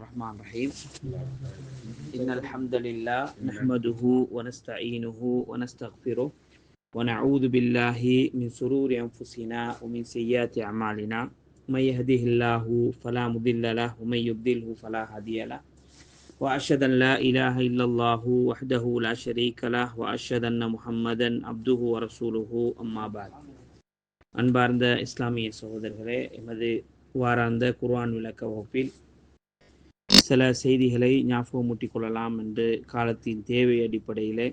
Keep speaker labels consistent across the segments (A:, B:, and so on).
A: الرحمن الرحيم. إن الحمد لله نحمده ونستعينه ونستغفره ونعوذ بالله من سرور أنفسنا ومن سيئات أعمالنا. من يهده الله فلا مضل له ومن يضله فلا هادي له. وأشهد أن لا إله إلا الله وحده لا شريك له وأشهد أن محمدا عبده ورسوله. أما بعد. أنبارد إسلامي سهودر غري எமது வாராந்த قرآن விளக்க வகுப்பில் சில செய்திகளை ஞாபகமூட்டிக் கொள்ளலாம் என்று காலத்தின் தேவை அடிப்படையிலே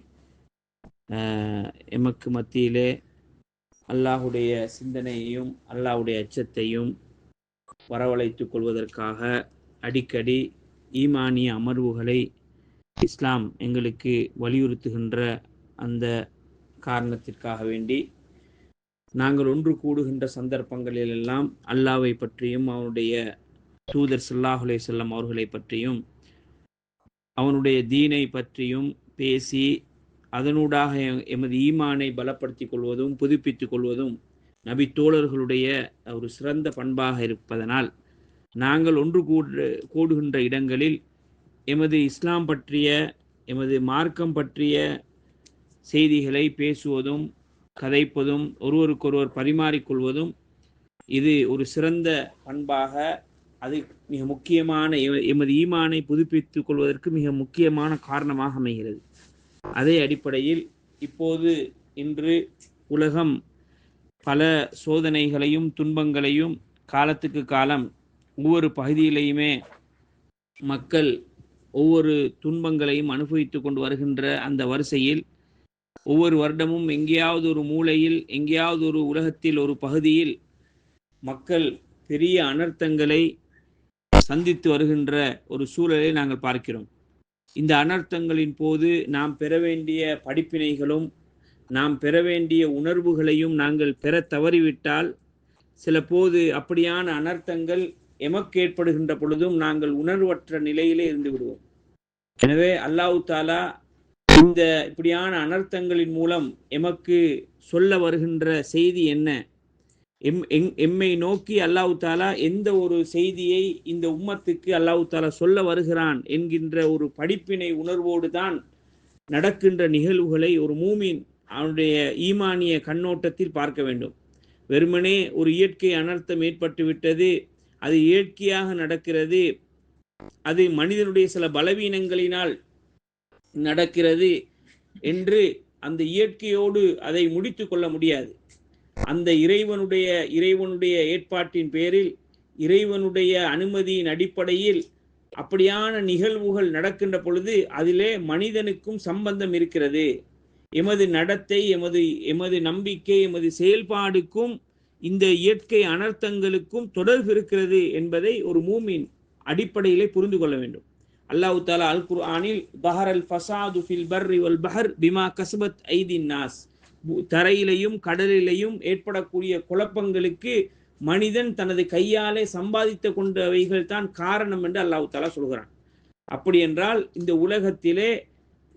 A: எமக்கு மத்தியிலே அல்லாஹுடைய சிந்தனையையும் அல்லாஹுடைய அச்சத்தையும் வரவழைத்துக் கொள்வதற்காக அடிக்கடி ஈமானிய அமர்வுகளை இஸ்லாம் எங்களுக்கு வலியுறுத்துகின்ற அந்த காரணத்திற்காக வேண்டி நாங்கள் ஒன்று கூடுகின்ற சந்தர்ப்பங்களிலெல்லாம் அல்லாவை பற்றியும் அவனுடைய தூதர் சல்லாஹுலே செல்லம் அவர்களை பற்றியும் அவனுடைய தீனை பற்றியும் பேசி அதனூடாக எமது ஈமானை பலப்படுத்தி கொள்வதும் புதுப்பித்துக் கொள்வதும் நபி தோழர்களுடைய ஒரு சிறந்த பண்பாக இருப்பதனால் நாங்கள் ஒன்று கூடு கூடுகின்ற இடங்களில் எமது இஸ்லாம் பற்றிய எமது மார்க்கம் பற்றிய செய்திகளை பேசுவதும் கதைப்பதும் ஒருவருக்கொருவர் பரிமாறிக்கொள்வதும் இது ஒரு சிறந்த பண்பாக அது மிக முக்கியமான எமது ஈமானை புதுப்பித்துக் கொள்வதற்கு மிக முக்கியமான காரணமாக அமைகிறது. அதே அடிப்படையில் இப்போது இன்று உலகம் பல சோதனைகளையும் துன்பங்களையும் காலத்துக்கு காலம் ஒவ்வொரு பகுதியிலையுமே மக்கள் ஒவ்வொரு துன்பங்களையும் அனுபவித்து கொண்டு வருகின்ற அந்த வரிசையில் ஒவ்வொரு வருடமும் எங்கேயாவது ஒரு மூலையில் எங்கேயாவது ஒரு உலகத்தில் ஒரு பகுதியில் மக்கள் பெரிய அனர்த்தங்களை சந்தித்து வருகின்ற ஒரு சூழலை நாங்கள் பார்க்கிறோம். இந்த அனர்த்தங்களின் போது நாம் பெற வேண்டிய படிப்பினைகளும் நாம் பெற வேண்டிய உணர்வுகளையும் நாங்கள் பெற தவறிவிட்டால் சில போது அப்படியான அனர்த்தங்கள் எமக்கு ஏற்படுகின்ற பொழுதும் நாங்கள் உணர்வற்ற நிலையிலே இருந்து விடுவோம். எனவே அல்லாஹு தாலா இந்த இப்படியான அனர்த்தங்களின் மூலம் எமக்கு சொல்ல வருகின்ற செய்தி என்ன? எம் எங் எம்மை நோக்கி அல்லாஹு தாலா எந்த ஒரு செய்தியை இந்த உம்மத்துக்கு அல்லாஹு தாலா சொல்ல வருகிறான் என்கின்ற ஒரு படிப்பினை உணர்வோடு தான் நடக்கின்ற நிகழ்வுகளை ஒரு மூமின் அவனுடைய ஈமானிய கண்ணோட்டத்தில் பார்க்க வேண்டும். வெறுமனே ஒரு இயற்கை அனர்த்தம் ஏற்பட்டு விட்டது அது இயற்கையாக நடக்கிறது அது மனிதனுடைய சில பலவீனங்களினால் நடக்கிறது என்று அந்த இயற்கையோடு அதை முடித்து கொள்ள முடியாது. அந்த இறைவனுடைய இறைவனுடைய ஏற்பாட்டின் பேரில் இறைவனுடைய அனுமதியின் அடிப்படையில் அப்படியான நிகழ்வுகள் நடக்கின்ற பொழுது அதிலே மனிதனுக்கும் சம்பந்தம் இருக்கிறது. எமது நடத்தை எமது எமது நம்பிக்கை எமது செயல்பாடுக்கும் இந்த இயற்கை அனர்த்தங்களுக்கும் தொடர்பு இருக்கிறது என்பதை ஒரு மூமின் அடிப்படையிலே புரிந்து கொள்ள வேண்டும். அல்லாஹு தாலா அல் குர்ஆனில் பஹர் அல் ஃபசாது ஃபில் பர்ரி வல் பஹர் பிமா கஸ்பத் ஐதின் நாஸ். தரையிலையும் கடலிலையும் ஏற்படக்கூடிய குழப்பங்களுக்கு மனிதன் தனது கையாலே சம்பாதித்து கொண்டவைகள் தான் காரணம் என்று அல்லாஹ் தாலா சொல்கிறான். அப்படி என்றால் இந்த உலகத்திலே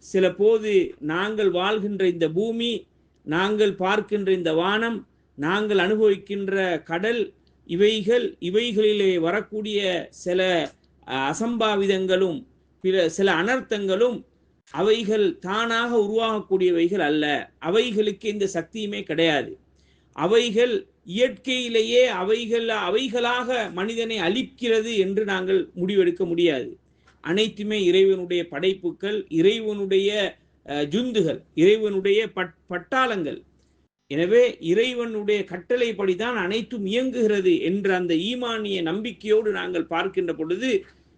A: சில போது நாங்கள் வாழ்கின்ற இந்த பூமி நாங்கள் பார்க்கின்ற இந்த வானம் நாங்கள் அனுபவிக்கின்ற கடல் இவைகள் இவைகளிலே வரக்கூடிய சில அசம்பாவிதங்களும் பிற சில அனர்த்தங்களும் அவைகள் தானாக உருவாகக்கூடியவைகள் அல்ல. அவைகளுக்கு எந்த சக்தியுமே கிடையாது. அவைகள் இயற்கையிலேயே அவைகள் அவைகளாக மனிதனை அழிக்கிறது என்று நாங்கள் முடிவெடுக்க முடியாது. அனைத்துமே இறைவனுடைய படைப்புகள் இறைவனுடைய ஜுந்துகள் இறைவனுடைய பட் பட்டாளங்கள். எனவே இறைவனுடைய கட்டளைப்படிதான் அனைத்தும் இயங்குகிறது என்ற அந்த ஈமானிய நம்பிக்கையோடு நாங்கள் பார்க்கின்ற பொழுது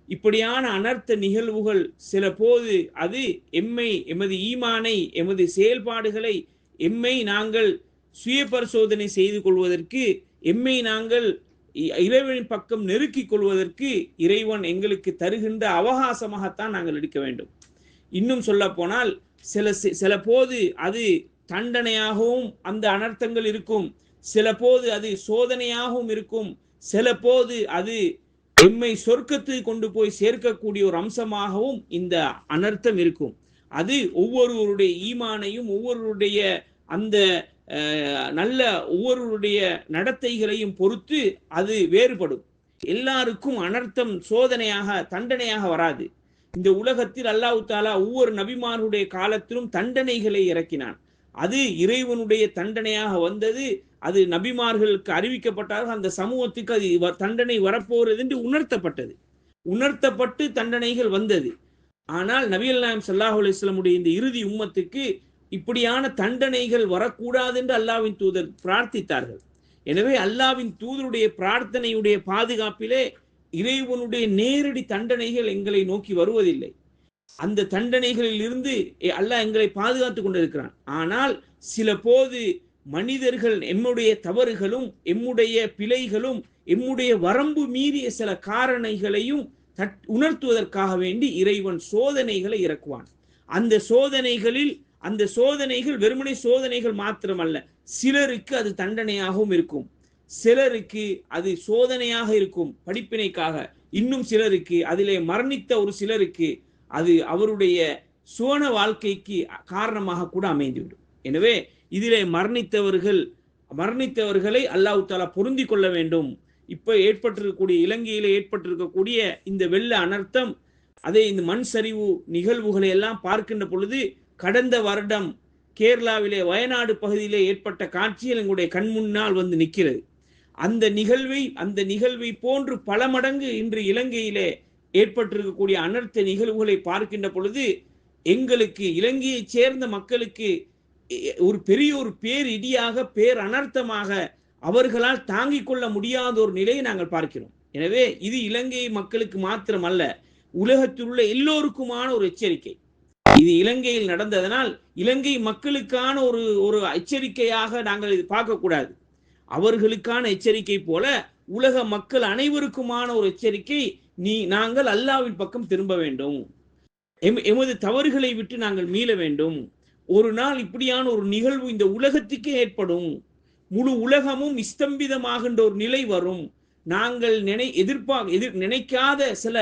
A: இப்படியான அனர்த்த நிகழ்வுகள் சில போது அது எம்மை எமது ஈமானை எமது செயல்பாடுகளை எம்மை நாங்கள் சுய பரிசோதனை செய்து கொள்வதற்கு எம்மை நாங்கள் இ- இறைவனின் பக்கம் நெருக்கிக் கொள்வதற்கு இறைவன் எங்களுக்கு தருகின்ற அவகாசமாகத்தான் நாங்கள் எடுக்க வேண்டும். இன்னும் சொல்ல போனால் சில சில போது அது தண்டனையாகவும் அந்த அனர்த்தங்கள் இருக்கும். சில போது அது சோதனையாகவும் இருக்கும். சில போது அது எம்மை சொர்க்கத்தை கொண்டு போய் சேர்க்கக்கூடிய ஒரு அம்சமாகவும் இந்த அனர்த்தம் இருக்கும். அது ஒவ்வொருவருடைய ஈமானையும் ஒவ்வொருவருடைய அந்த நல்ல ஒவ்வொருவருடைய நடத்தைகளையும் பொறுத்து அது வேறுபடும். எல்லாருக்கும் அனர்த்தம் சோதனையாக தண்டனையாக வராது. இந்த உலகத்தில் அல்லாஹ் தாலா ஒவ்வொரு நபிமாருடைய காலத்திலும் தண்டனைகளை இறக்கினான். அது இறைவனுடைய தண்டனையாக வந்தது அது நபிமார்களுக்கு அறிவிக்கப்பட்டார்கள். அந்த சமூகத்துக்கு அது வ- தண்டனை வரப்போகிறது என்று உணர்த்தப்பட்டது. உணர்த்தப்பட்டு தண்டனைகள் வந்தது. ஆனால் நபிகள் நாயம் சல்லாஹ் அலிஸ்லமுடைய இந்த இறுதி உம்மத்துக்கு இப்படியான தண்டனைகள் வரக்கூடாது என்று அல்லாவின் தூதர் பிரார்த்தித்தார்கள். எனவே அல்லாவின் தூதருடைய பிரார்த்தனையுடைய பாதுகாப்பிலே இறைவனுடைய நேரடி தண்டனைகள் எங்களை நோக்கி வருவதில்லை. அந்த தண்டனைகளில் இருந்து எ- அல்லாஹ் எங்களை பாதுகாத்து கொண்டிருக்கிறான். ஆனால் சில போது மனிதர்கள் எம்முடைய தவறுகளும் எம்முடைய பிழைகளும் எம்முடைய வரம்பு மீறிய சில காரணைகளையும் தட்- உணர்த்துவதற்காக வேண்டி இறைவன் சோதனைகளை இறக்குவான். அந்த சோதனைகளில் அந்த சோதனைகள் வெறுமனை சோதனைகள் மாத்திரமல்ல சிலருக்கு அது தண்டனையாகவும் இருக்கும். சிலருக்கு அது சோதனையாக இருக்கும் படிப்பினைக்காக. இன்னும் சிலருக்கு அதிலே மரணித்த ஒரு சிலருக்கு அது அவருடைய சுவன வாழ்க்கைக்கு காரணமாக கூட அமைந்துவிடும். எனவே இதிலே மரணித்தவர்கள் மரணித்தவர்களை அல்லாஹ் தாலா பொருந்தி கொள்ள வேண்டும். இப்போ ஏற்பட்டிருக்கக்கூடிய இலங்கையில ஏற்பட்டிருக்கக்கூடிய இந்த வெள்ள அனர்த்தம் அதே இந்த மண் சரிவு நிகழ்வுகளை எல்லாம் பார்க்கின்ற பொழுது கடந்த வருடம் கேரளாவிலே வயநாடு பகுதியிலே ஏற்பட்ட காட்சிகள் எங்களுடைய கண் முன்னால் வந்து நிற்கிறது. அந்த நிகழ்வை அந்த நிகழ்வை போன்று பல மடங்கு இன்று இலங்கையிலே ஏற்பட்டிருக்கக்கூடிய அனர்த்த நிகழ்வுகளை பார்க்கின்ற பொழுது எங்களுக்கு இலங்கையைச் சேர்ந்த மக்களுக்கு ஒரு பெரிய ஒரு பேர் இடியாக பேர் அனர்த்தமாக அவர்களால் தாங்கிக் கொள்ள முடியாத ஒரு நிலையை நாங்கள் பார்க்கிறோம். எனவே இது இலங்கை மக்களுக்கு மாத்திரமல்ல உலகத்தில் உள்ள எல்லோருக்குமான ஒரு எச்சரிக்கை. இது இலங்கையில் நடந்ததனால் இலங்கை மக்களுக்கான ஒரு ஒரு எச்சரிக்கையாக நாங்கள் இது பார்க்கக்கூடாது. அவர்களுக்கான எச்சரிக்கை போல உலக மக்கள் அனைவருக்குமான ஒரு எச்சரிக்கை நீ நாங்கள் அல்லாவின் பக்கம் திரும்ப வேண்டும். எம்- எமது தவறுகளை விட்டு நாங்கள் மீள வேண்டும். ஒரு நாள் இப்படியான ஒரு நிகழ்வு இந்த உலகத்துக்கே ஏற்படும். முழு உலகமும் ஸ்தம்பிதமாகின்ற ஒரு நிலை வரும். நாங்கள் நினை எதிர்பார்க்க எதிர் நினைக்காத சில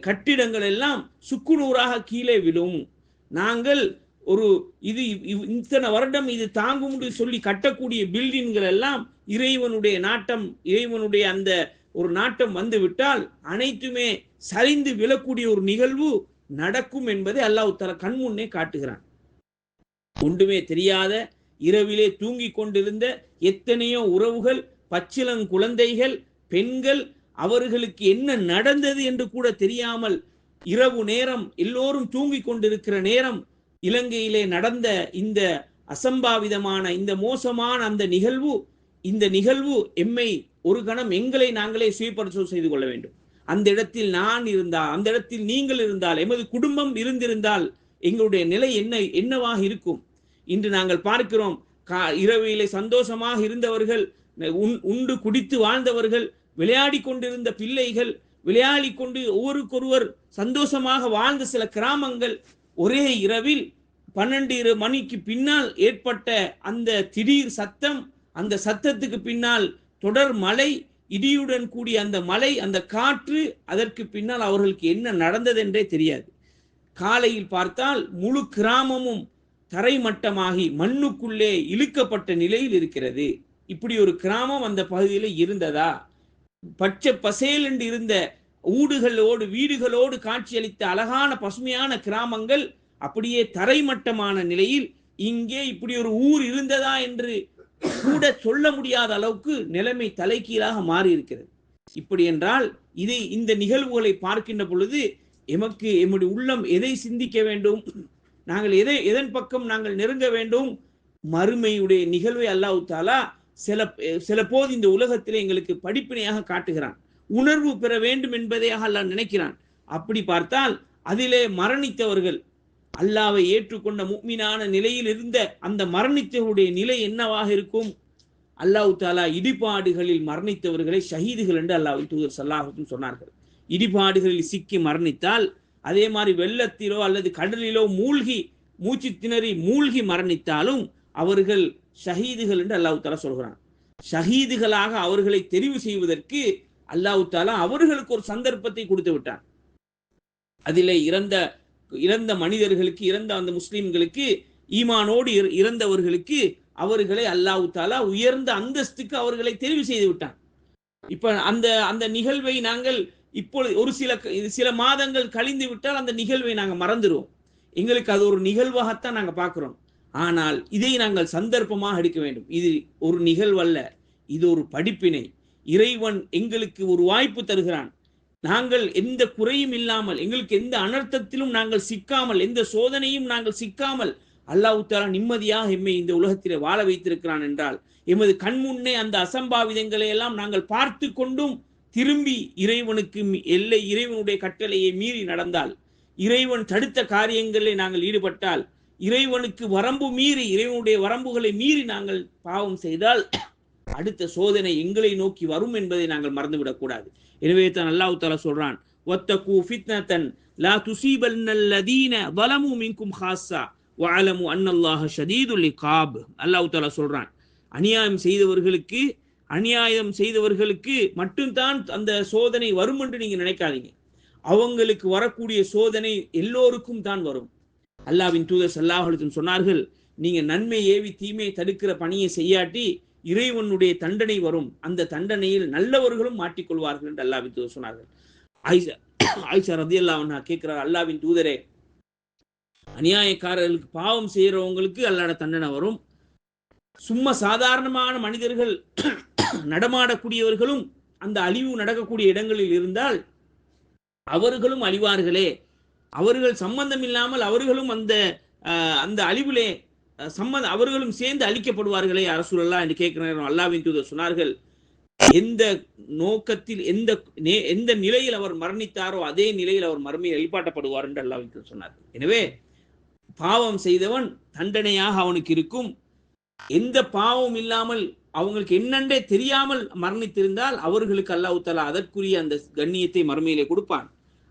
A: கட்டிடங்கள் எல்லாம் சுக்குநூறாக கீழே விழும். நாங்கள் ஒரு இது இவ்- இத்தனை வருடம் இது தாங்கும் சொல்லி கட்டக்கூடிய பில்டிங்கள் எல்லாம் இறைவனுடைய நாட்டம் இறைவனுடைய அந்த ஒரு நாட்டம் வந்து விட்டால் அனைத்துமே சரிந்து விழக்கூடிய ஒரு நிகழ்வு நடக்கும் என்பதை அல்லாஹ் தஆலா கண்முன்னே காட்டுகிறான். ஒன்றுமே தெரியாத இரவிலே தூங்கிக் கொண்டிருந்த எத்தனையோ உறவுகள் பச்சிளங் குழந்தைகள் பெண்கள் அவர்களுக்கு என்ன நடந்தது என்று கூட தெரியாமல் இரவு நேரம் எல்லோரும் தூங்கிக் கொண்டிருக்கிற நேரம் இலங்கையிலே நடந்த இந்த அசம்பாவிதமான இந்த மோசமான அந்த நிகழ்வு இந்த நிகழ்வு எம்மை ஒரு கணம் எங்களை நாங்களே சுயபரிசோதனை செய்து கொள்ள வேண்டும். அந்த இடத்தில் நான் இருந்தால் அந்த இடத்தில் நீங்கள் இருந்தால் எமது குடும்பம் இருந்திருந்தால் எங்களுடைய நிலை என்ன என்னவாக இருக்கும்? இன்று நாங்கள் பார்க்கிறோம் கா இரவிலே சந்தோஷமாக இருந்தவர்கள் உண்- உண்டு குடித்து வாழ்ந்தவர்கள் விளையாடி கொண்டிருந்த பிள்ளைகள் விளையாடி கொண்டு ஒவ்வொருக்கொருவர் சந்தோஷமாக வாழ்ந்த சில கிராமங்கள் ஒரே இரவில் பன்னெண்டு இரு மணிக்கு பின்னால் ஏற்பட்ட அந்த திடீர் சத்தம் அந்த சத்தத்துக்கு பின்னால் தொடர் மழை இடியுடன் கூடிய அந்த மலை அந்த காற்று அதற்கு பின்னால் அவர்களுக்கு என்ன நடந்தது என்றே தெரியாது. காலையில் பார்த்தால் முழு கிராமமும் தரைமட்டமாகி மண்ணுக்குள்ளே இழுக்கப்பட்ட நிலையில் இருக்கிறது. இப்படி ஒரு கிராமம் அந்த பகுதியில் இருந்ததா? பச்சை பசேல் என்று இருந்த ஊடுகளோடு வீடுகளோடு காட்சியளித்த அழகான பசுமையான கிராமங்கள் அப்படியே தரைமட்டமான நிலையில் இங்கே இப்படி ஒரு ஊர் இருந்ததா என்று கூட சொல்ல முடியாத அளவுக்கு நிலைமை தலைகீழாக மாறி இருக்கிறது இப்படி என்றால் இதை இந்த நிகழ்வுகளை பார்க்கின்ற பொழுது எமக்கு எம்முடைய உள்ளம் எதை சிந்திக்க வேண்டும்? நாங்கள் எதை எதன் பக்கம் நாங்கள் நெருங்க வேண்டும்? மறுமையுடைய நிகழ்வை அல்லாஹ் தாலா சில சில போது இந்த உலகத்திலே எங்களுக்கு படிப்பினையாக காட்டுகிறான். உணர்வு பெற வேண்டும் என்பதையாக அல்லாஹ் நினைக்கிறான். அப்படி பார்த்தால் அதிலே மரணித்தவர்கள் அல்லாவை ஏற்றுக்கொண்ட முக்மினான நிலையில் இருந்த அந்த மரணித்தவருடைய நிலை என்னவாக இருக்கும்? அல்லாஹு தாலா இடிபாடுகளில் மரணித்தவர்களை ஷஹீதுகள் என்று அல்லாஹ் தூதர் சல்லாஹும் சொன்னார்கள். இடிபாடுகளில் சிக்கி மரணித்தால் அதே மாதிரி வெள்ளத்திலோ அல்லது கடலிலோ மூழ்கி மூச்சு திணறி மூழ்கி மரணித்தாலும் அவர்கள் ஷஹீதுகள் என்று அல்லாஹு தாலா சொல்கிறான். ஷஹீதுகளாக அவர்களை தெரிவு செய்வதற்கு அல்லாஹு தாலா அவர்களுக்கு ஒரு சந்தர்ப்பத்தை கொடுத்து விட்டான். அதிலே இறந்த இறந்த மனிதர்களுக்கு இறந்த அந்த முஸ்லீம்களுக்கு ஈமானோடு இற- இறந்தவர்களுக்கு அவர்களை அல்லாஹு தாலா உயர்ந்த அந்தஸ்துக்கு அவர்களை தெரிவு செய்து விட்டான். இப்ப அந்த அந்த நிகழ்வை நாங்கள் இப்பொழுது ஒரு சில சில மாதங்கள் கழிந்து விட்டால் அந்த நிகழ்வை நாங்கள் மறந்துடுவோம் எங்களுக்கு அது ஒரு நிகழ்வாகத்தான் நாங்கள் பார்க்குறோம். ஆனால் இதை நாங்கள் சந்தர்ப்பமாக எடுக்க வேண்டும். இது ஒரு நிகழ்வல்ல. இது ஒரு படிப்பினை. இறைவன் எங்களுக்கு ஒரு வாய்ப்பு தருகிறான். நாங்கள் எந்த குறையும் இல்லாமல் எங்களுக்கு எந்த அனர்த்தத்திலும் நாங்கள் சிக்காமல் எந்த சோதனையும் நாங்கள் சிக்காமல் அல்லாஹு தாலா நிம்மதியாக எம்மை இந்த உலகத்திலே வாழ வைத்திருக்கிறான் என்றால் எமது கண்முன்னே அந்த அசம்பாவிதங்களை எல்லாம் நாங்கள் பார்த்து கொண்டும் திரும்பி இறைவனுக்கு எல்லை இறைவனுடைய கட்டளையை மீறி நடந்தால் இறைவன் தடுத்த காரியங்களில் நாங்கள் ஈடுபட்டால் இறைவனுக்கு வரம்பு மீறி இறைவனுடைய வரம்புகளை மீறி நாங்கள் பாவம் செய்தால் அடுத்த சோதனை எங்களை நோக்கி வரும் என்பதை நாங்கள் மறந்துவிடக்கூடாது. எனவே தான் அல்லாஹு தாலா சொல்றான் ஒத்தகு ஃபித்னத்தன் லா துசீபல்லதீன வலமு மின்கும் ஹாஸா வாலமு அன்னல்லாஹ ஷதீதுல் இகாப். அல்லாஹு தாலா சொல்றான் அநியாயம் செய்தவர்களுக்கு அநியாயம் செய்தவர்களுக்கு மட்டும்தான் அந்த சோதனை வரும் என்று நீங்க நினைக்காதீங்க. அவங்களுக்கு வரக்கூடிய சோதனை எல்லோருக்கும் தான் வரும். அல்லாவின் தூதர் சல்லாஹலித்தும் சொன்னார்கள் நீங்க நன்மை ஏவி தீமையை தடுக்கிற பணியை செய்யாட்டி இறைவனுடைய தண்டனை வரும். அந்த தண்டனையில் நல்லவர்களும் மாட்டிக்கொள்வார்கள் என்று அல்லாவின் தூதர் சொன்னார்கள். ஆயிஷா ஆயிஷா ரதி அல்லாஹ் கேட்கிறார் அல்லாவின் தூதரே அநியாயக்காரர்களுக்கு பாவம் செய்யறவங்களுக்கு அல்லாட தண்டனை வரும். சும்மா சாதாரணமான மனிதர்கள் நடமாடக்கூடியவர்களும் அந்த அழிவு நடக்கக்கூடிய இடங்களில் இருந்தால் அவர்களும் அழிவார்களே. அவர்கள் சம்பந்தம் இல்லாமல் அவர்களும் அந்த அந்த அழிவிலே சம்மந்த அவர்களும் சேர்ந்து அழிக்கப்படுவார்களே அரசுலல்லா என்று கேட்கிறார் அல்லாவின் தூதர் சொன்னார்கள் எந்த நோக்கத்தில் எந்த எந்த நிலையில் அவர் மரணித்தாரோ அதே நிலையில் அவர் மறுமையில் எழுப்பாட்டப்படுவார் என்று அல்லாவின் தூதர் சொன்னார் எனவே பாவம் செய்தவன் தண்டனையாக அவனுக்கு இருக்கும். எந்த பாவம் இல்லாமல் அவங்களுக்கு என்னென்றே தெரியாமல் மரணித்திருந்தால் அவர்களுக்கு அல்லாஹுத்தலா அதற்குரிய அந்த கண்ணியத்தை மறுமையிலே கொடுப்பான்.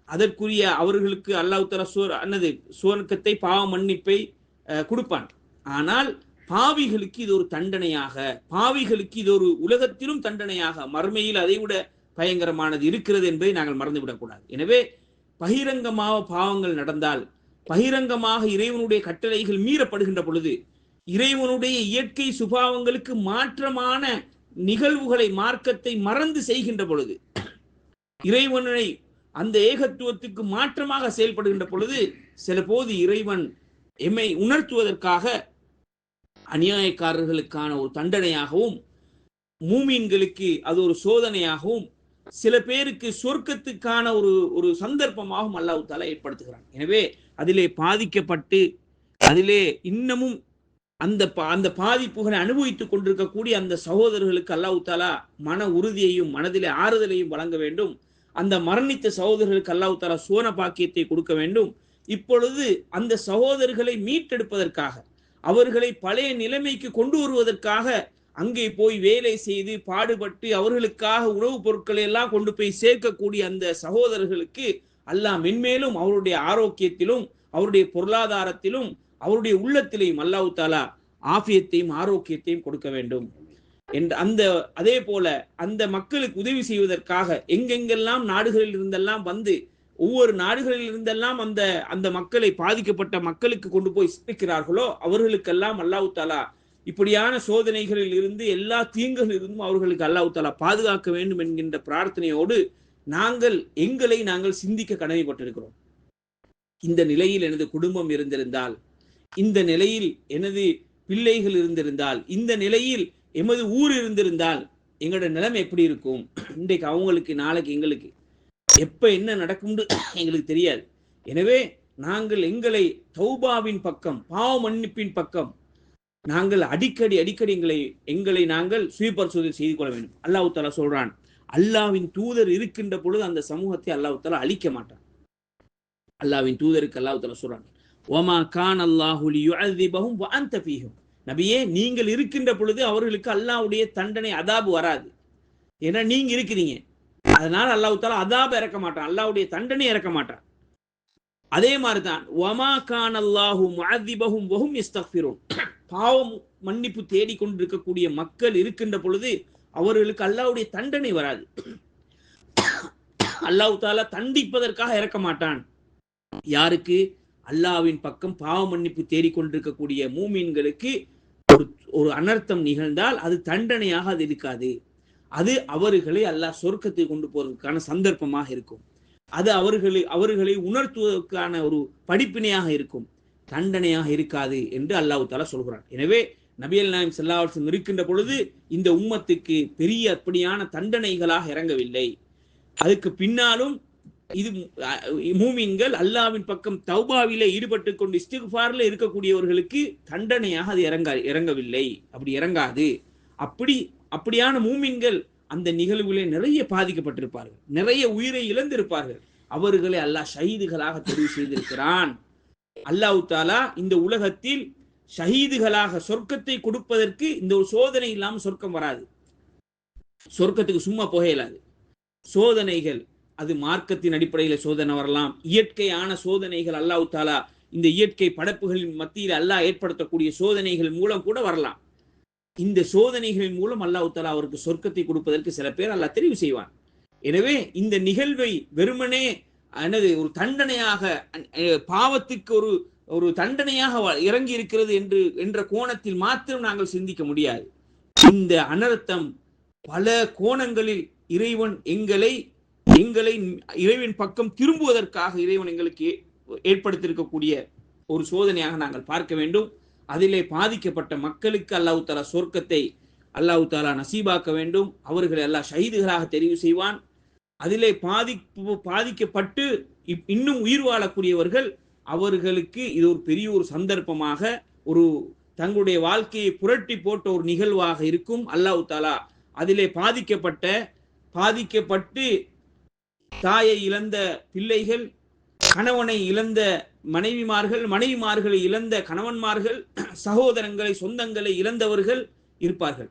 A: அதற்குரிய அவர்களுக்கு அல்லாஹு சுவர் அன்னது சுவர்க்கத்தை பாவ மன்னிப்பை கொடுப்பான். ஆனால் பாவிகளுக்கு இது ஒரு தண்டனையாக பாவிகளுக்கு இது ஒரு உலகத்திலும் தண்டனையாக மறுமையில் அதை விட பயங்கரமானது இருக்கிறது என்பதை நாங்கள் மறந்துவிடக்கூடாது எனவே பகிரங்கமாக பாவங்கள் நடந்தால் பகிரங்கமாக இறைவனுடைய கட்டளைகள் மீறப்படுகின்ற பொழுது இறைவனுடைய இயற்கை சுபாவங்களுக்கு மாற்றமான நிகழ்வுகளை மார்க்கத்தை மறந்து செய்கின்ற பொழுது இறைவனை அந்த ஏகத்துவத்துக்கு மாற்றமாக செயல்படுகின்ற பொழுது சில போது இறைவன் எம்மை உணர்த்துவதற்காக அநியாயக்காரர்களுக்கான ஒரு தண்டனையாகவும் மூமீன்களுக்கு அது ஒரு சோதனையாகவும் சில பேருக்கு சொர்க்கத்துக்கான ஒரு ஒரு சந்தர்ப்பமாகவும் அல்லாஹு தாலா ஏற்படுத்துகிறான். எனவே அதிலே பாதிக்கப்பட்டு அதிலே இன்னமும் அந்த அந்த பாதிப்புகளை அனுபவித்துக் கொண்டிருக்கக்கூடிய அந்த சகோதரர்களுக்கு அல்லாஹு தாலா மன உறுதியையும் மனதிலே ஆறுதலையும் வழங்க வேண்டும். அந்த மரணித்த சகோதரர்களுக்கு அல்லாஹு தாலா சோன பாக்கியத்தை கொடுக்க வேண்டும். இப்பொழுது அந்த சகோதரர்களை மீட்டெடுப்பதற்காக அவர்களை பழைய நிலைமைக்கு கொண்டு வருவதற்காக அங்கே போய் வேலை செய்து பாடுபட்டு அவர்களுக்காக உணவுப் பொருட்களை எல்லாம் கொண்டு போய் சேர்க்கக்கூடிய அந்த சகோதரர்களுக்கு அல்லாஹ் மென்மேலும் அவருடைய ஆரோக்கியத்திலும் அவருடைய பொருளாதாரத்திலும் அவருடைய உள்ளத்திலையும் அல்லாஹு தாலா ஆஃபியத்தையும் ஆரோக்கியத்தையும் கொடுக்க வேண்டும். என்ற அந்த அதே போல அந்த மக்களுக்கு உதவி செய்வதற்காக எங்கெங்கெல்லாம் நாடுகளில் இருந்தெல்லாம் வந்து ஒவ்வொரு நாடுகளில் இருந்தெல்லாம் அந்த அந்த மக்களை பாதிக்கப்பட்ட மக்களுக்கு கொண்டு போய் சிந்திக்கிறார்களோ அவர்களுக்கெல்லாம் அல்லாஹு தாலா இப்படியான சோதனைகளில் இருந்து எல்லா தீங்குகளில் இருந்தும் அவர்களுக்கு அல்லாஹு தாலா பாதுகாக்க வேண்டும் என்கின்ற பிரார்த்தனையோடு நாங்கள் எங்களை நாங்கள் சிந்திக்க கடமைப்பட்டிருக்கிறோம். இந்த நிலையில் எனது குடும்பம் இருந்திருந்தால் இந்த நிலையில் எனது பிள்ளைகள் இருந்திருந்தால் இந்த நிலையில் எமது ஊர் இருந்திருந்தால் எங்களோட நிலைமை எப்படி இருக்கும்? இன்றைக்கு அவங்களுக்கு நாளைக்கு எங்களுக்கு எப்ப என்ன நடக்கும்னு எங்களுக்கு தெரியாது. எனவே நாங்கள் எங்களை தௌபாவின் பக்கம் பாவ மன்னிப்பின் பக்கம் நாங்கள் அடிக்கடி அடிக்கடி எங்களை எங்களை நாங்கள் சுயபரிசோதனை செய்து கொள்ள வேண்டும். அல்லாஹு தாலா சொல்றான் அல்லாவின் தூதர் இருக்கின்ற பொழுது அந்த சமூகத்தை அல்லாஹு தாலா அழிக்க மாட்டான். அல்லாவின் தூதருக்கு அல்லாஹு தாலா சொல்றான் ஒமா கான் அல்லாஹுலி யுஅதிபஹும் வ அன்த நபியே நீங்கள் இருக்கின்ற பொழுது அவர்களுக்கு அல்லாஹ்வுடைய தண்டனை அதாபு வராது. ஏன்னா நீங்க இருக்கிறீங்க. அதனால அல்லாஹ் தாலா அதாபு இறக்க மாட்டான். அல்லாஹ்வுடைய தண்டனை இறக்க மாட்டான். அதே மாதிரி தான் ஒமா கான் அல்லாஹு முஅதிபஹும் வகும் இஸ்தஃபிரும் பாவம் மன்னிப்பு தேடிக் கொண்டிருக்கக்கூடிய மக்கள் இருக்கின்ற பொழுது அவர்களுக்கு அல்லாஹ்வுடைய தண்டனை வராது. அல்லாஹ் தாலா தண்டிப்பதற்காக இறக்க மாட்டான். யாருக்கு? அல்லாவின் பக்கம் பாவ மன்னிப்பு தேடிக்கொண்டிருக்கக்கூடிய மூமீன்களுக்கு ஒரு ஒரு அனர்த்தம் நிகழ்ந்தால் அது தண்டனையாக அது இருக்காது. அது அவர்களை அல்லாஹ் சொர்க்கத்தை கொண்டு போவதற்கான சந்தர்ப்பமாக இருக்கும். அது அவர்களை அவர்களை உணர்த்துவதற்கான ஒரு படிப்பினையாக இருக்கும். தண்டனையாக இருக்காது என்று அல்லாஹ் தாலா சொல்கிறான். எனவே நபியல் நாயம் செல்லாவற்றும் இருக்கின்ற பொழுது இந்த உம்மத்துக்கு பெரிய அப்படியான தண்டனைகளாக இறங்கவில்லை. அதுக்கு பின்னாலும் இது மூமின்கள் அல்லாவின் பக்கம் தௌபாவில ஈடுபட்டு கொண்டு இஸ்திகுஃபார்ல இருக்கக்கூடியவர்களுக்கு தண்டனையாக அது இறங்க இறங்கவில்லை. அப்படி இறங்காது. அப்படி அப்படியான மூமின்கள் அந்த நிகழ்வுகளே நிறைய பாதிக்கப்பட்டிருப்பார்கள். நிறைய உயிரை இழந்திருப்பார்கள். அவர்களை அல்லாஹ் ஷஹீதுகளாக தெரிவு செய்திருக்கிறான். அல்லாஹு தாலா இந்த உலகத்தில் ஷஹீதுகளாக சொர்க்கத்தை கொடுப்பதற்கு இந்த ஒரு சோதனை இல்லாமல் சொர்க்கம் வராது. சொர்க்கத்துக்கு சும்மா புகையலாது சோதனைகள் அது மார்க்கத்தின் அடிப்படையில் சோதனை வரலாம். இயற்கையான சோதனைகள் அல்லாஹ் தாலா இந்த இயற்கை படைப்புகளின் மத்தியில் அல்லாஹ் ஏற்படுத்தக்கூடிய சோதனைகள் மூலம் கூட வரலாம். இந்த சோதனைகளின் மூலம் அல்லாஹு தாலா அவருக்கு சொர்க்கத்தை கொடுப்பதற்கு சில பேர் அல்லாஹ் தெரிவு செய்வான். எனவே இந்த நிகழ்வை வெறுமனே என்னது ஒரு தண்டனையாக பாவத்துக்கு ஒரு ஒரு தண்டனையாக இறங்கி இருக்கிறது என்று என்ற கோணத்தில் மாத்திரம் நாங்கள் சிந்திக்க முடியாது. இந்த அனர்த்தம் பல கோணங்களில் இறைவன் எங்களை எங்களை இறைவன் பக்கம் திரும்புவதற்காக இறைவன் எங்களுக்கு ஏற்படுத்தியிருக்கக்கூடிய ஒரு சோதனையாக நாங்கள் பார்க்க வேண்டும். அதிலே பாதிக்கப்பட்ட மக்களுக்கு அல்லாஹு தாலா சொர்க்கத்தை அல்லாஹு தாலா நசீபாக்க வேண்டும். அவர்களை எல்லாம் ஷஹீதுகளாக தெரிவு செய்வான். அதிலே பாதிப்பு பாதிக்கப்பட்டு இன்னும் உயிர் வாழக்கூடியவர்கள் அவர்களுக்கு இது ஒரு பெரிய ஒரு சந்தர்ப்பமாக ஒரு தங்களுடைய வாழ்க்கையை புரட்டி போட்ட ஒரு நிகழ்வாக இருக்கும். அல்லாஹு தாலா அதிலே பாதிக்கப்பட்ட பாதிக்கப்பட்டு தாயை இழந்த பிள்ளைகள் கணவனை இழந்த மனைவிமார்கள் மனைவிமார்களை இழந்த கணவன்மார்கள் சகோதரங்களை சொந்தங்களை இழந்தவர்கள் இருப்பார்கள்.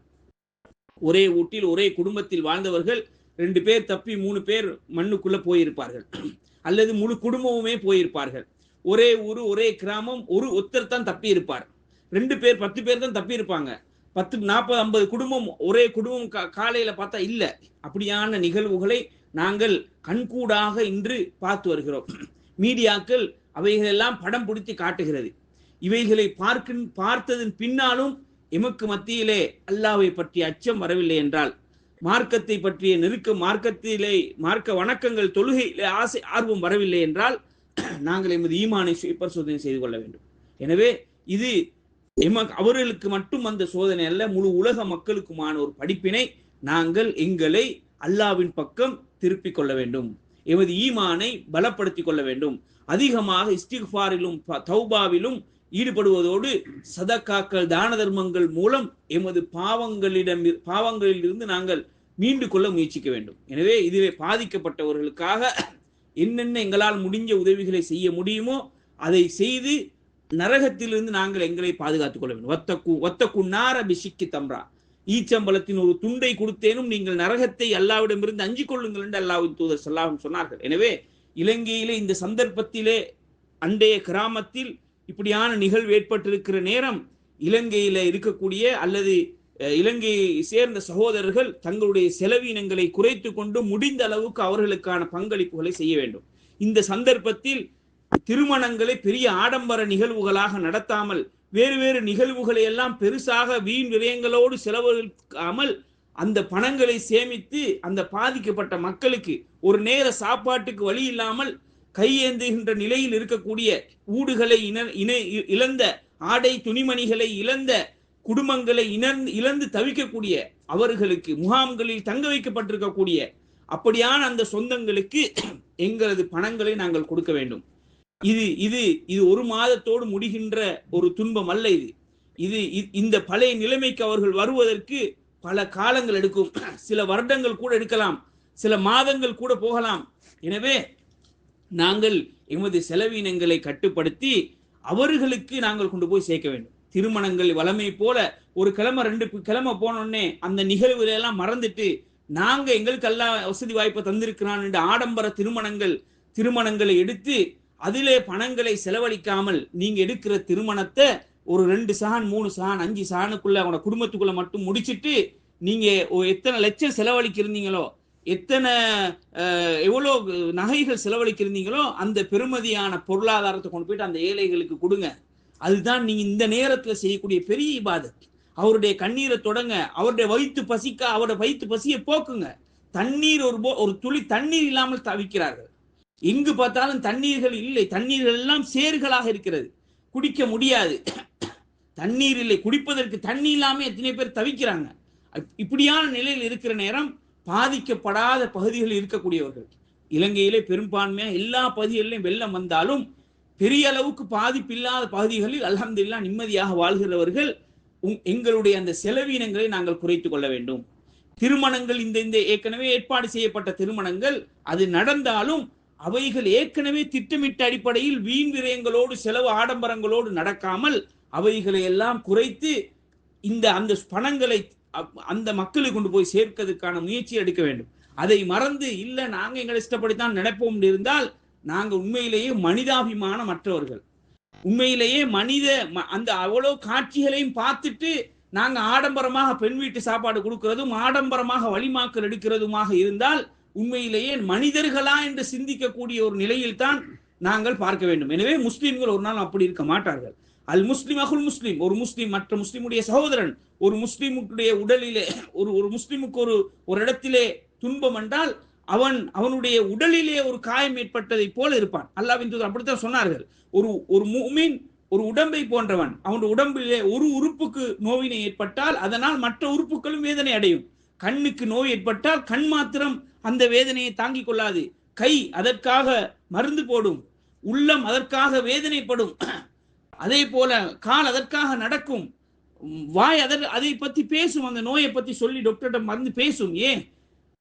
A: ஒரே வீட்டில் ஒரே குடும்பத்தில் வாழ்ந்தவர்கள் ரெண்டு பேர் தப்பி மூணு பேர் மண்ணுக்குள்ள போயிருப்பார்கள். அல்லது முழு குடும்பமுமே போயிருப்பார்கள். ஒரே ஊர் ஒரே கிராமம் ஒரு ஒருத்தர் தான் தப்பி இருப்பார். ரெண்டு பேர் பத்து பேர் தான் தப்பி இருப்பாங்க. பத்து நாற்பது ஐம்பது குடும்பம் ஒரே குடும்பம் காலையில பார்த்தா இல்லை. அப்படியான நிகழ்வுகளை நாங்கள் கண்கூடாக இன்று பார்த்து வருகிறோம். மீடியாக்கள் அவைகளெல்லாம் படம் பிடித்து காட்டுகிறது. இவைகளை பார்க்க பார்த்ததன் பின்னாலும் எமக்கு மத்தியிலே அல்லாவை பற்றிய அச்சம் வரவில்லை என்றால் மார்க்கத்தை பற்றிய நெருக்க மார்க்கத்திலே மார்க்க வணக்கங்கள் தொழுகையிலே ஆசை ஆர்வம் வரவில்லை என்றால் நாங்கள் எமது ஈமானை பரிசோதனை செய்து கொள்ள வேண்டும். எனவே இது எமக்கு அவர்களுக்கு மட்டும் அந்த சோதனை அல்ல முழு உலக மக்களுக்குமான ஒரு படிப்பினை நாங்கள் எங்களை அல்லாவின் பக்கம் திருப்பிக் கொள்ள வேண்டும். எமது ஈமானை பலப்படுத்திக் கொள்ள வேண்டும். அதிகமாக இஸ்திஃபாரிலும் தௌபாவிலும் ஈடுபடுவதோடு சதக்காக்கள் தான தர்மங்கள் மூலம் எமது பாவங்களிடம் பாவங்களில் இருந்து நாங்கள் மீண்டு கொள்ள முயற்சிக்க வேண்டும். எனவே இதுவே பாதிக்கப்பட்டவர்களுக்காக என்னென்ன எங்களால் முடிஞ்ச உதவிகளை செய்ய முடியுமோ அதை செய்து நரகத்திலிருந்து நாங்கள் எங்களை பாதுகாத்துக் கொள்ள வேண்டும். ஒத்தக்கு ஒத்தக்கு நார பிசிக்கி தம்ரா. ஈச்சம்பலத்தின் ஒரு துண்டை கொடுத்தேனும் நீங்கள் நரகத்தை அல்லாவிடமிருந்து அஞ்சு கொள்ளுங்கள் என்று அல்லாவின் தூதர் சொல்லாஹும் சொன்னார்கள். எனவே இலங்கையிலே இந்த சந்தர்ப்பத்திலே அண்டைய கிராமத்தில் இப்படியான நிகழ்வு ஏற்பட்டிருக்கிற நேரம் இலங்கையில இருக்கக்கூடிய அல்லது இலங்கையை சேர்ந்த சகோதரர்கள் தங்களுடைய செலவினங்களை குறைத்து கொண்டு முடிந்த அளவுக்கு அவர்களுக்கான பங்களிப்புகளை செய்ய வேண்டும். இந்த சந்தர்ப்பத்தில் திருமணங்களை பெரிய ஆடம்பர நிகழ்வுகளாக நடத்தாமல் வேறு வேறு நிகழ்வுகளை எல்லாம் பெருசாக வீண் விரயங்களோடு செலவழிக்காமல் அந்த பணங்களை சேமித்து அந்த பாதிக்கப்பட்ட மக்களுக்கு ஒரு நேர சாப்பாட்டுக்கு வழி இல்லாமல் கையேந்துகின்ற நிலையில் இருக்கக்கூடிய ஊடுகளை இன இணை இழந்த ஆடை துணிமணிகளை இழந்த குடும்பங்களை இணர்ந்து இழந்து தவிக்கக்கூடிய அவர்களுக்கு முகாம்களில் தங்க வைக்கப்பட்டிருக்கக்கூடிய அப்படியான அந்த சொந்தங்களுக்கு எங்களது பணங்களை நாங்கள் கொடுக்க வேண்டும். இது இது இது ஒரு மாதத்தோடு முடிகின்ற ஒரு துன்பம் அல்ல இது. இது இந்த பழைய நிலைமைக்கு அவர்கள் வருவதற்கு பல காலங்கள் எடுக்கும். சில வருடங்கள் கூட எடுக்கலாம். சில மாதங்கள் கூட போகலாம். எனவே நாங்கள் எமது செலவினங்களை கட்டுப்படுத்தி அவர்களுக்கு நாங்கள் கொண்டு போய் சேர்க்க வேண்டும். திருமணங்கள் வளமை போல ஒரு கிழமை ரெண்டு கிழமை போனோடனே அந்த நிகழ்வுல எல்லாம் மறந்துட்டு நாங்க எங்களுக்கு எல்லாம் வசதி வாய்ப்பை தந்திருக்கிறான் என்று ஆடம்பர திருமணங்கள் திருமணங்களை எடுத்து அதிலே பணங்களை செலவழிக்காமல் நீங்க எடுக்கிற திருமணத்தை ஒரு ரெண்டு சஹான் மூணு சஹான் அஞ்சு சஹானுக்குள்ள அவனோட குடும்பத்துக்குள்ள மட்டும் முடிச்சிட்டு நீங்க எத்தனை லட்சம் செலவழிக்கிறீங்களோ எத்தனை எவ்வளோ நகைகள் செலவழிக்கிறீங்களோ அந்த பெருமதியான பொருளாதாரத்தை கொண்டு போயிட்டு அந்த ஏழைகளுக்கு கொடுங்க. அதுதான் நீங்க இந்த நேரத்தில் செய்யக்கூடிய பெரிய இபாதத். அவருடைய கண்ணீரை தொடங்க அவருடைய வயிற்று பசிக்க அவருடைய வயிற்று பசியை போக்குங்க. தண்ணீர் ஒரு ஒரு துளி தண்ணீர் இல்லாமல் தவிக்கிறார்கள். எங்கு பார்த்தாலும் தண்ணீர்கள் இல்லை. தண்ணீர்கள் எல்லாம் சேர்களாக இருக்கிறது. குடிக்க முடியாது. தண்ணீர் இல்லை. குடிப்பதற்கு தண்ணி இல்லாமல் எத்தனை பேர் தவிக்கிறாங்க? இப்படியான நிலையில் இருக்கிற நேரம் பாதிக்கப்படாத பகுதிகளில் இருக்கக்கூடியவர்கள். இலங்கையிலே பெரும்பான்மையாக எல்லா பகுதிகளிலும் வெள்ளம் வந்தாலும் பெரிய அளவுக்கு பாதிப்பு இல்லாத பகுதிகளில் அலமதுல்லா நிம்மதியாக வாழ்கிறவர்கள் எங்களுடைய அந்த செலவீனங்களை நாங்கள் குறைத்து கொள்ள வேண்டும். திருமணங்கள் இந்த இந்த ஏற்கனவே ஏற்பாடு செய்யப்பட்ட திருமணங்கள் அது நடந்தாலும் அவைகள் ஏற்கனவே திட்டமிட்ட அடிப்படையில் வீண் விரயங்களோடு செலவு ஆடம்பரங்களோடு நடக்காமல் அவைகளை எல்லாம் குறைத்து இந்த அந்த பணங்களை அந்த மக்களை கொண்டு போய் சேர்க்கிறதுக்கான முயற்சி எடுக்க வேண்டும். அதை மறந்து இல்லை நாங்கள் எங்களை இஷ்டப்படித்தான் நினைப்போம் இருந்தால் நாங்கள் உண்மையிலேயே மனிதாபிமான மற்றவர்கள் உண்மையிலேயே மனித அந்த அவ்வளோ காட்சிகளையும் பார்த்துட்டு நாங்கள் ஆடம்பரமாக பெண் வீட்டு சாப்பாடு கொடுக்கிறதும் ஆடம்பரமாக வழிமாக்கல் எடுக்கிறதுமாக இருந்தால் உண்மையிலேயே மனிதர்களா என்று சிந்திக்கக்கூடிய ஒரு நிலையில் தான் நாங்கள் பார்க்க வேண்டும். எனவே முஸ்லீம்கள் ஒரு நாள் அப்படி இருக்க மாட்டார்கள். அல் முஸ்லீம் அகுல் முஸ்லிம் ஒரு முஸ்லிம் மற்ற முஸ்லிமுடைய சகோதரன் ஒரு முஸ்லிமுடைய உடலிலே ஒரு ஒரு முஸ்லிமுக்கு ஒரு ஒரு இடத்திலே துன்பம் என்றால் அவன் அவனுடைய உடலிலே ஒரு காயம் ஏற்பட்டதை போல இருப்பான். அல்லாவின் தூதர் அப்படித்தான் சொன்னார்கள். ஒரு ஒரு மீன் ஒரு உடம்பை போன்றவன் அவனுடைய உடம்பிலே ஒரு உறுப்புக்கு நோவினை ஏற்பட்டால் அதனால் மற்ற உறுப்புகளும் வேதனை அடையும். கண்ணுக்கு நோய் ஏற்பட்டால் கண் மாத்திரம் அந்த வேதனையை தாங்கிக் கொள்ளாது. கை அதற்காக மருந்து போடும். உள்ளம் அதற்காக வேதனைப்படும். அதே போல கால் அதற்காக நடக்கும். வாய் அதர் அதை பத்தி பேசும். அந்த நோயை பத்தி சொல்லி டாக்டர்கிட்ட மருந்து பேசும். ஏன்?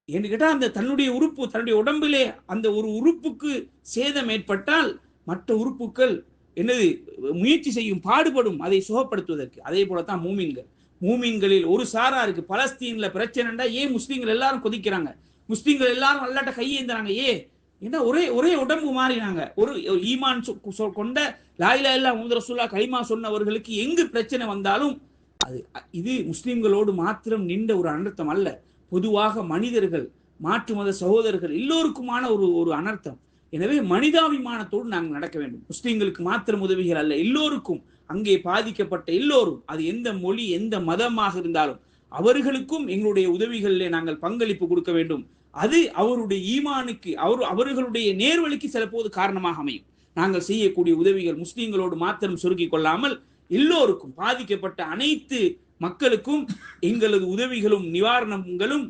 A: என்று கேட்டால் அந்த தன்னுடைய உறுப்பு தன்னுடைய உடம்பிலே அந்த ஒரு உறுப்புக்கு சேதம் ஏற்பட்டால் மற்ற உறுப்புகள் என்னது முயற்சி செய்யும் பாடுபடும் அதை சுகப்படுத்துவதற்கு. அதே போலத்தான் மூமின்கள். மூமின்களில் ஒரு சாரா இருக்கு. பலஸ்தீன்ல பிரச்சனைண்டா ஏன் முஸ்லீம்கள் எல்லாரும் கொதிக்கிறாங்க? முஸ்லீம்கள் எல்லாரும் நல்லாட்ட கையேந்துறாங்க ஏ ஏன்னா ஒரே ஒரே உடம்பு மாறினாங்க. ஒரு ஈமான் கொண்ட லாயிலா இல்லா முந்திர சுல்லா கைமா சொன்னவர்களுக்கு எங்கு பிரச்சனை வந்தாலும் அது இது முஸ்லீம்களோடு மாத்திரம் நின்ற ஒரு அனர்த்தம் அல்ல. பொதுவாக மனிதர்கள் மாற்று மத சகோதரர்கள் எல்லோருக்குமான ஒரு ஒரு அனர்த்தம். எனவே மனிதாபிமானத்தோடு நாங்கள் நடக்க வேண்டும். முஸ்லீம்களுக்கு மாத்திரம் உதவிகள் அல்ல. எல்லோருக்கும் அங்கே பாதிக்கப்பட்ட எல்லோரும் அது எந்த மொழி எந்த மதமாக இருந்தாலும் அவர்களுக்கும் எங்களுடைய உதவிகளிலே நாங்கள் பங்களிப்பு கொடுக்க வேண்டும். அது அவருடைய ஈமானுக்கு அவர் அவர்களுடைய நேர்வழிக்கு சில போது காரணமாக அமையும். நாங்கள் செய்யக்கூடிய உதவிகள் முஸ்லீம்களோடு மாத்திரம் சுருக்கிக் கொள்ளாமல் எல்லோருக்கும் பாதிக்கப்பட்ட அனைத்து மக்களுக்கும் எங்களது உதவிகளும் நிவாரணங்களும்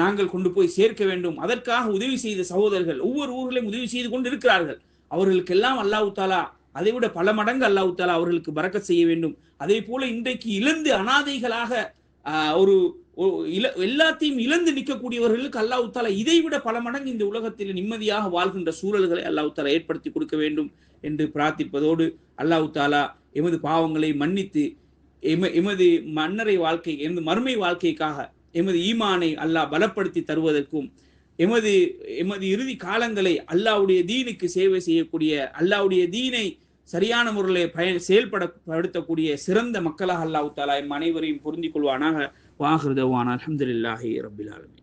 A: நாங்கள் கொண்டு போய் சேர்க்க வேண்டும். அதற்காக உதவி செய்த சகோதரர்கள் ஒவ்வொரு ஊர்களையும் உதவி செய்து கொண்டு இருக்கிறார்கள் அவர்களுக்கெல்லாம் அல்லாஹு தாலா அதை விட பல மடங்கு அல்லாஹு தாலா அவர்களுக்கு பறக்க செய்ய வேண்டும். அதே போல இன்றைக்கு இழந்து அனாதைகளாக ஒரு எல்லாத்தையும் இழந்து நிற்கக்கூடியவர்களுக்கு அல்லாஹு தாலா இதை விட பல மடங்கு இந்த உலகத்தில் நிம்மதியாக வாழ்கின்ற சூழல்களை அல்லாஹு தாலா ஏற்படுத்தி கொடுக்க வேண்டும் என்று பிரார்த்திப்பதோடு அல்லாஹு தாலா எமது பாவங்களை மன்னித்து எம எமது மன்னரை வாழ்க்கை எமது மறுமை வாழ்க்கைக்காக எமது ஈமானை அல்லாஹ் பலப்படுத்தி தருவதற்கும் எமது எமது இறுதி காலங்களை அல்லாவுடைய தீனுக்கு சேவை செய்யக்கூடிய அல்லாவுடைய தீனை சரியான முறையில் பயன் செயல்படப்படுத்தக்கூடிய சிறந்த மக்களாக அல்லாஹு தாலா எம் அனைவரையும் பொருந்திக் கொள்வானாக. வாகிருதவான் அலமதுல்லாஹி ரபிலாலும்